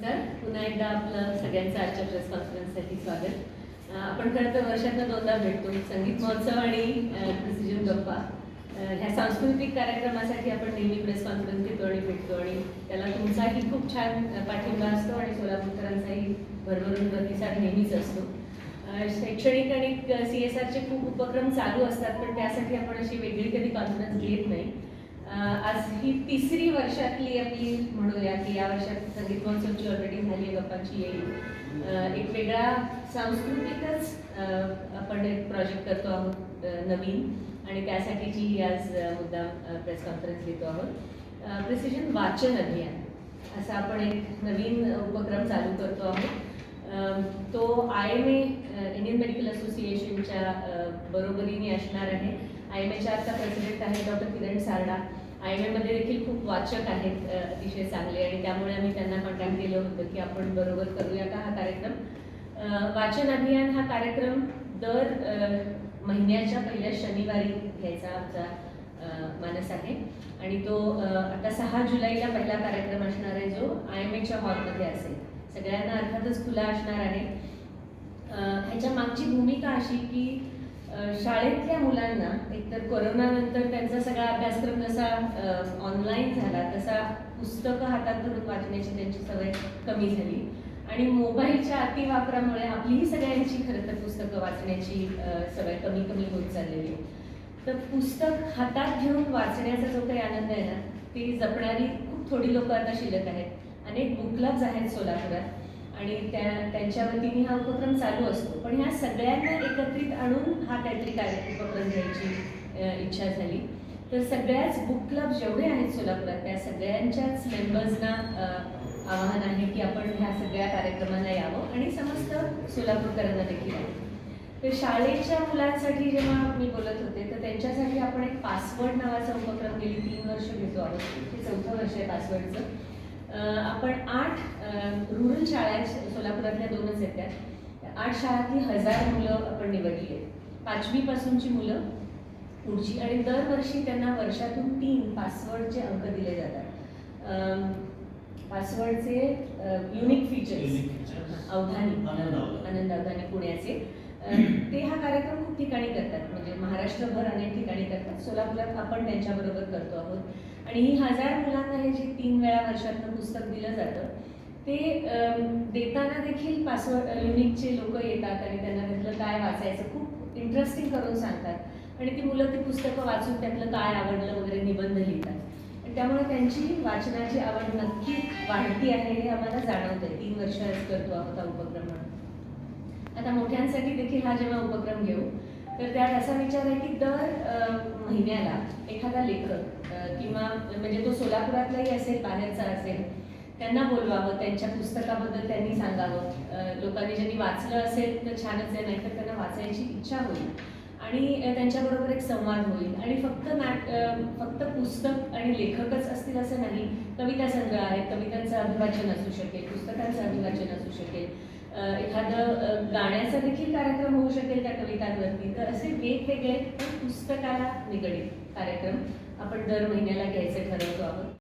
नमस्कार. पुन्हा एकदा आपलं सगळ्यांचं आजच्या प्रेस कॉन्फरन्ससाठी स्वागत. आपण खरं तर वर्षातनं दोनदा भेटतो. संगीत महोत्सव आणि प्रिसिजन गप्पा. ह्या सांस्कृतिक कार्यक्रमासाठी आपण नेहमी प्रेस कॉन्फरन्स घेतो आणि भेटतो आणि त्याला तुमचाही खूप छान पाठिंबा असतो आणि सोलापूरकरांचाही भरभरून प्रतिसाद नेहमीच असतो. शैक्षणिक आणि सी एस आरचे खूप उपक्रम चालू असतात पण त्यासाठी आपण अशी वेगळी कधी कॉन्फरन्स घेत नाही. आज ही तिसरी वर्षातली आपली म्हणूया की या वर्षात संगीत महोत्सवची ऑलरेडी झाली आहे गप्पांची येईल. एक वेगळा सांस्कृतिकच आपण एक प्रोजेक्ट करतो आहोत नवीन. आणि त्यासाठीची ही आज मुद्दा प्रेस कॉन्फरन्स घेतो आहोत. प्रिसिजन वाचन अभियान. असा आपण एक नवीन उपक्रम चालू करतो आहोत. तो I M A Indian medical असोसिएशनच्या बरोबरीने असणार आहे. आय एम एच्या आता प्रेसिडेंट आहेत doctor Kiran Sarda. I M एमध्ये देखील खूप वाचक आहेत अतिशय चांगले आणि त्यामुळे आम्ही त्यांना कॉन्टॅक्ट केलं होतं की आपण बरोबर करूया का हा कार्यक्रम. वाचन अभियान हा कार्यक्रम दर महिन्याच्या पहिल्या शनिवारी घ्यायचा आमचा मानस आहे. आणि तो आता सहा जुलैला पहिला कार्यक्रम असणार आहे जो आय एम एच्या हॉलमध्ये असेल. सगळ्यांना अर्थातच खुला असणार आहे. ह्याच्या मागची भूमिका अशी की शाळेतल्या मुलांना एकतर कोरोनानंतर त्यांचा सगळा अभ्यासक्रम जसा ऑनलाईन झाला तसा पुस्तकं हातात धरून वाचण्याची त्यांची सवय कमी झाली. आणि मोबाईलच्या अतिवापरामुळे आपलीही सगळ्यांची खरं तर पुस्तकं वाचण्याची सवय कमी कमी होत चाललेली तर पुस्तक हातात घेऊन वाचण्याचा जो काही आनंद आहे ना ती जपणारी खूप थोडी लोक आता शिल्लक आहेत. अनेक बुक क्लब्स आहेत सोलापुरात. आणि त्या त्यांच्या वतीने हा उपक्रम चालू असतो. पण ह्या सगळ्यांना एकत्रित आणून हा काहीतरी काय उपक्रम घ्यायची इच्छा झाली. तर सगळ्याच बुक क्लब जेवढे आहेत सोलापुरात त्या सगळ्यांच्याच मेंबर्सना आवाहन आहे की आपण ह्या सगळ्या कार्यक्रमाला यावं आणि समस्त सोलापूरकरांना देखील आहे तर शाळेच्या मुलांसाठी जेव्हा मी बोलत होते तर त्यांच्यासाठी आपण एक पासवर्ड नावाचा उपक्रम गेली तीन वर्ष घेतो आहोत ते चौथं वर्ष आहे पासवर्डचं आपण आठ रुरल शाळा सोलापुरातल्या दोनच आहेत त्या. आठ शाळातली हजार मुलं आपण निवडली आहेत. पाचवीपासूनची मुलं पुढची. आणि दरवर्षी त्यांना वर्षातून तीन पासवर्डचे अंक दिले जातात. पासवर्डचे युनिक फीचर्स अवधानी. आनंद अवधानी. पुण्याचे. ते हा कार्यक्रम खूप ठिकाणी करतात. म्हणजे महाराष्ट्रभर अनेक ठिकाणी करतात. सोलापुरात आपण त्यांच्याबरोबर करतो आहोत. आणि ही हजार मुलांना हे जे तीन वेळा वर्षातनं पुस्तक दिलं जातं ते देताना देखील पासवर्ड युनिकचे लोक येतात आणि त्यांना त्यातलं काय वाचायचं खूप इंटरेस्टिंग करून सांगतात. आणि ती मुलं ती पुस्तकं वाचून त्यातलं काय आवडलं वगैरे निबंध लिहितात. आणि त्यामुळे त्यांची वाचनाची आवड नक्की वाढती आहे हे आम्हाला जाणवतंय. तीन वर्ष करतो आहोत हा उपक्रम म्हणून. आता मोठ्यांसाठी देखील हा जेव्हा उपक्रम घेऊ तर त्यात असा विचार आहे की दर महिन्याला एखादा लेखक किंवा म्हणजे तो सोलापुरातलाही असेल बाहेरचा असेल त्यांना बोलवावं त्यांच्या पुस्तकाबद्दल त्यांनी सांगावं. लोकांनी ज्यांनी वाचलं असेल तर छानच आहे नाहीतर त्यांना वाचायची इच्छा होईल. आणि त्यांच्याबरोबर एक संवाद होईल. आणि फक्त नाट फक्त पुस्तक आणि लेखकच असतील असं नाही. कविता संग्रह आहेत. कवितांचं अभिवाचन असू शकेल पुस्तकांचं अभिवाचन असू शकेल. एखादं गाण्याचा देखील कार्यक्रम होऊ शकेल त्या कवितांवरती. तर असे वेगवेगळे पुस्तकाला निगडीत कार्यक्रम आपण दर महिन्याला घ्यायचे ठरवतो आहोत